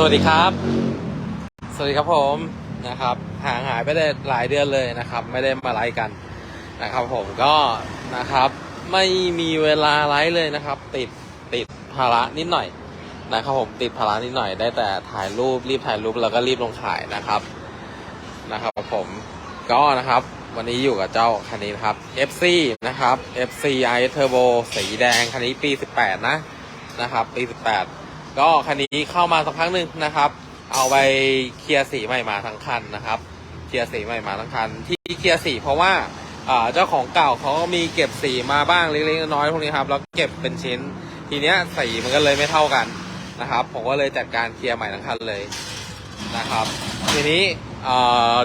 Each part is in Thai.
สวัสดีครับ สวัสดีครับผมนะครับ ห่างหายไปได้หลายเดือนเลยนะครับ ไม่ได้มาไลฟ์กันนะครับ ผมก็นะครับไม่มีเวลาไลฟ์เลยนะครับ ติดติดภาระนิดหน่อยนะครับผมติดภาระนิดหน่อยได้แต่ถ่ายรูปรีบถ่ายรูปแล้วก็รีบลงขายนะครับนะครับผมก็นะครับ วันนี้อยู่กับเจ้าคันนี้นะครับ FC นะครับ FC i Turbo สีแดงคันนี้ปี 18 นะนะครับ ปี 18 ก็คันนี้เข้ามาสักพักหนึ่งนะครับ เอาไปเคลียร์สีใหม่มาทั้งคันนะครับ เคลียร์สีใหม่มาทั้งคัน ที่เคลียร์สีเพราะว่าเจ้าของเก่าเขามีเก็บสีมาบ้างเล็กๆน้อยๆพวกนี้ครับแล้วเก็บเป็นชิ้น ทีเนี้ยสีมันก็เลยไม่เท่ากันนะครับ ผมก็เลยจัดการเคลียร์ใหม่ทั้งคันเลยนะครับ ทีนี้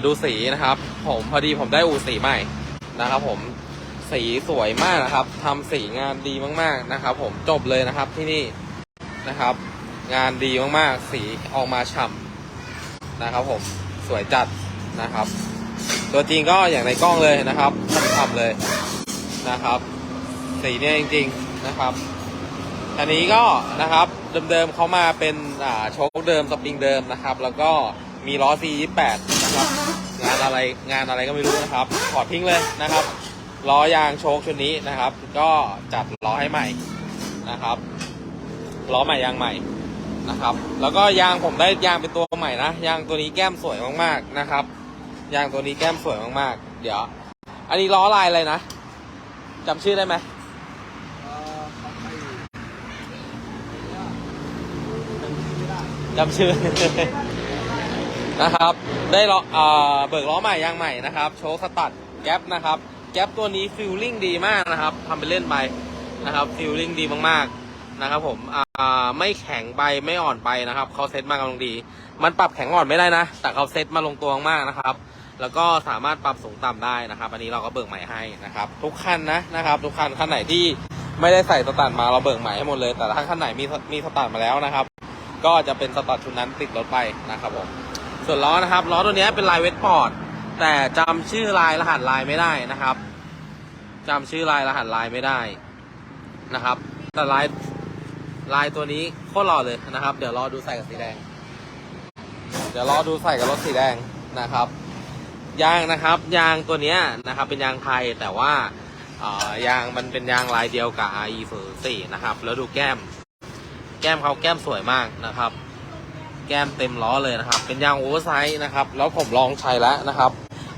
ดูสีนะครับ ผมพอดีผมได้อูสีใหม่นะครับ ผมสีสวยมากนะครับทำสีงานดีมากๆนะครับ ผมจบเลยนะครับที่นี่นะครับ งานดีมากๆ สีออกมาฉ่ำนะครับผมสวยจัดนะครับ ตัวจริงก็อย่างในกล้องเลยนะครับฉ่ำๆเลยนะครับ สีเนี่ยจริง ๆนะครับอันนี้ก็นะครับเดิมๆเขามาเป็นอ่าโชคเดิมสปริงเดิมนะครับ แล้วก็มีล้อ C28 นะครับงานอะไรงานอะไรก็ไม่รู้นะครับถอดทิ้งเลยนะครับล้อยางโชคชุดนี้นะครับ ก็จัดล้อให้ใหม่นะครับล้อใหม่ยางใหม่ นะครับ แล้วก็ยางผมได้ยางเป็นตัวใหม่นะ ยางตัวนี้แก้มสวยมากๆนะครับ ยางตัวนี้แก้มสวยมากๆ เดี๋ยว อันนี้ล้อลายอะไรนะจำชื่อได้ไหมจำชื่อนะครับ ได้ล้ออ่าเบิกล้อใหม่ยางใหม่นะครับ โชว์สตัดแก๊ปนะครับ แก๊ปตัวนี้ฟิลลิ่งดีมากนะครับทำไปเล่นไปนะครับฟิลลิ่งดีมากๆ นะครับผมอ่าไม่แข็งไปไม่อ่อนไปนะครับเขาเซตมากำลังดี มันปรับแข็งอ่อนไม่ได้นะ แต่เขาเซตมาลงตัวมากนะครับ แล้วก็สามารถปรับสูงต่ำได้นะครับ อันนี้เราก็เบิกใหม่ให้นะครับ ทุกคันนะนะครับ ทุกคันคันไหนที่ไม่ได้ใส่สตัดมาเราเบิกใหม่ให้หมดเลย แต่ถ้าคันไหนมีมีสตัดมาแล้วนะครับ ก็จะเป็นสตัดชุดนั้นติดรถไปนะครับผมส่วนล้อนะครับล้อตัวนี้เป็นลายเวทปอร์ดแต่จำชื่อลายรหัสลายไม่ได้นะครับจำชื่อลายรหัสลายไม่ได้นะครับ แต่ลาย ลายตัวนี้โคตรหล่อเลยนะครับ เดี๋ยวรอดูใส่กับสีแดง เดี๋ยวรอดูใส่กับรถสีแดงนะครับ ยางนะครับ ยางตัวเนี้ยนะครับ เป็นยางไทยแต่ว่าเอ่อยางมันเป็นยางลายเดียวกับ RE 0 4นะครับ แล้วดูแก้ม แก้มเขาแก้มสวยมากนะครับ แก้มเต็มล้อเลยนะครับ เป็นยางโอเวอร์ไซส์นะครับ แล้วผมลองใช้แล้วนะครับ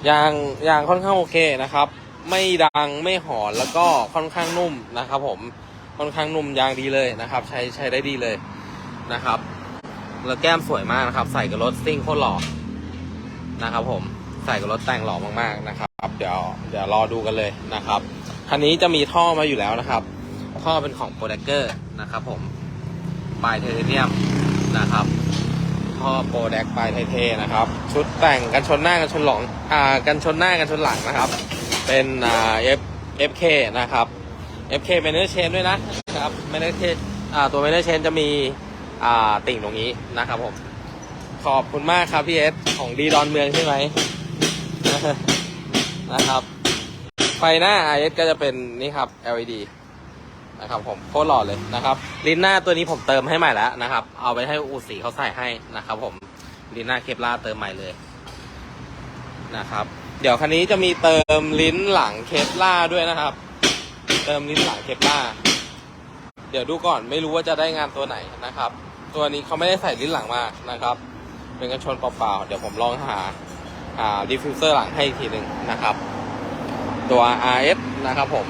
ยางยางค่อนข้างโอเคนะครับ ไม่ดังไม่หอนแล้วก็ค่อนข้างนุ่มนะครับ ผม ค่อนข้างนุ่มยางดีเลยนะครับ ใช้ใช้ได้ดีเลยนะครับ แล้วแก้มสวยมากนะครับ ใส่กับรถซิ่งโคตรหล่อนะครับ ผมใส่กับรถแต่งหล่อมากๆนะครับเดี๋ยวเดี๋ยวรอดูกันเลยนะครับคันนี้จะมีท่อมาอยู่แล้วนะครับ ท่อเป็นของโปรเดกเกอร์นะครับ ผมปลายไทเทเนียมนะครับท่อโปรแดกปลายไทเทนะครับ ชุดแต่งกันชนหน้ากันชนหลังอ่ากันชนหน้ากันชนหลังนะครับ เป็นอ่า F FK นะครับ FK เมเนอร์เชนด้วยนะครับเมเนอร์เชนอ่าตัวเมเนอร์เชนจะมีติ่งตรงนี้นะครับผม ขอบคุณมากครับพี่เอสของดีดอนเมืองใช่ไหมนะครับ ไฟหน้า IS ก็จะเป็นนี่ครับ LED นะครับผมโคตรหล่อเลยนะครับลิ้นหน้าตัวนี้ผมเติมให้ใหม่แล้วนะครับ เอาไปให้อูสีเขาใส่ให้นะครับผมลิ้นหน้าเคปลาเติมใหม่เลยนะครับ เดี๋ยวคันนี้จะมีเติมลิ้นหลังเคปลาด้วยนะครับ เติมลิ้นหลังเคปล่าเดี๋ยวดูก่อนไม่รู้ว่าจะได้งานตัวไหนนะครับ ตัวนี้เขาไม่ได้ใส่ลิ้นหลังมานะครับ เป็นกันชนเปล่าๆเดี๋ยวผมลองหาหาดิฟฟิวเซอร์หลังให้อีกทีหนึ่งนะครับ ตัว RS นะครับผม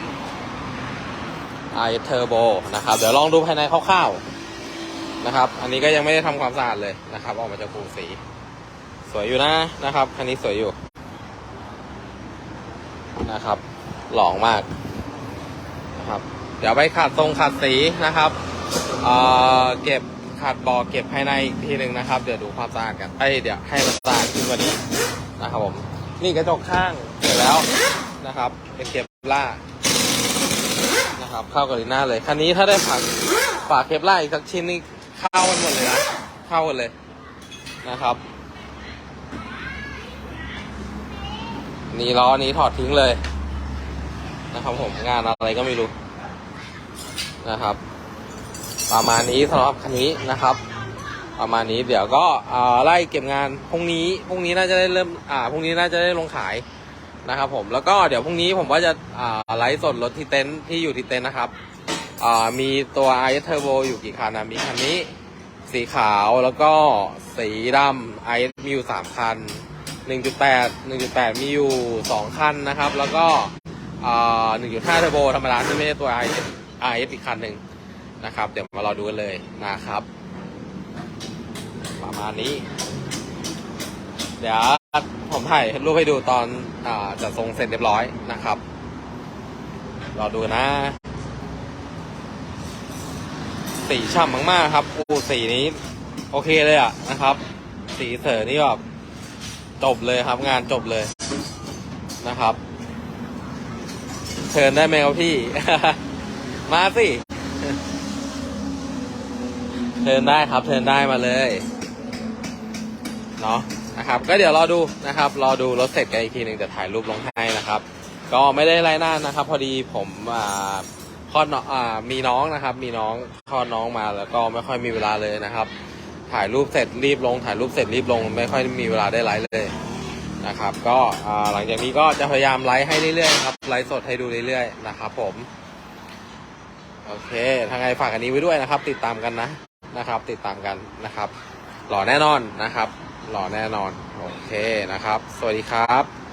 i Turbo นะครับเดี๋ยวลองดูภายในคร่าวๆนะครับ อันนี้ก็ยังไม่ได้ทำความสะอาดเลยนะครับ ออกมาจากฟูสี สวยอยู่นะนะครับคันนี้สวยอยู่นะครับ หลองมาก ครับ เดี๋ยวไปขัดทรงขัดสีนะครับเอ่อเก็บขัดบอเก็บภายในอีกทีหนึ่งนะครับ เดี๋ยวดูความสะอาดกันไอยเดี๋ยวให้มันสะอาดขึ้นกว่านี้นะครับผม นี่กระจกข้างเสร็จแล้วนะครับ เป็นเก็บล่านะครับ เข้ากับลีน่าเลย คันนี้ถ้าได้ฝากฝากเคปล่าอีกสักชิ้นนี่เข้ากันหมดเลยนะ เข้ากันเลยนะครับนี่ล้อนี้ถอดทิ้งเลย นะครับผมงานอะไรก็ไม่รู้นะครับ ประมาณนี้สำหรับคันนี้นะครับ ประมาณนี้เดี๋ยวก็ไล่เก็บงานพรุ่งนี้พรุ่งนี้น่าจะได้เริ่มอ่าพรุ่งนี้น่าจะได้ลงขายนะครับ ผมแล้วก็เดี๋ยวพรุ่งนี้ผมว่าจะอ่าไลฟ์สดรถที่เต็นท์ที่อยู่ที่เต็นท์นะครับอ่ามีตัว i อเทอร์โบอยู่กี่คันนะมีคันนี้สีขาวแล้วก็สีดำ i มีอยู่สามคัน1.8 1.8มีอยู่2คันนะครับ แล้วก็ อ่า1.5เทอร์โบธรรมดาที่ไม่ใช่ตัว i i อีกคันหนึ่งนะครับ เดี๋ยวมารอดูกันเลยนะครับ ประมาณนี้ เดี๋ยวผมถ่ายรูปให้ดูตอนอจัดทรงเสร็จเรียบร้อยนะครับ รอดูนะ สีฉ่ำมากๆครับอูสีนี้ โอเคเลยอะนะครับ สีเสอนี่แบบจบเลยครับงานจบเลยนะครับ ชิญได้ไหมครับพี่ มาสิเชิญได้ครับเชิญได้มาเลยเนาะนะครับ ก็เดี๋ยวรอดูนะครับ รอดูรถเสร็จกันอีกทีหนึ่งจะถ่ายรูปลงให้นะครับ ก็ไม่ได้ไรหน้านะครับ พอดีผมอ่าคลอดน้องอ่ามีน้องนะครับ มีน้องคลอดน้องมาแล้วก็ไม่ค่อยมีเวลาเลยนะครับ ถ่ายรูปเสร็จรีบลง ถ่ายรูปเสร็จรีบลง ไม่ค่อยมีเวลาได้ไลฟ์เลย นะครับ ก็หลังจากนี้ก็จะพยายามไลฟ์ให้เรื่อยๆครับไลฟ์สดให้ดูเรื่อยๆนะครับ ผมโอเคทางไงฝากอันนี้ไว้ด้วยนะครับ ติดตามกันนะนะครับ ติดตามกันนะครับ หล่อแน่นอนนะครับ หล่อแน่นอนโอเคนะครับ สวัสดีครับ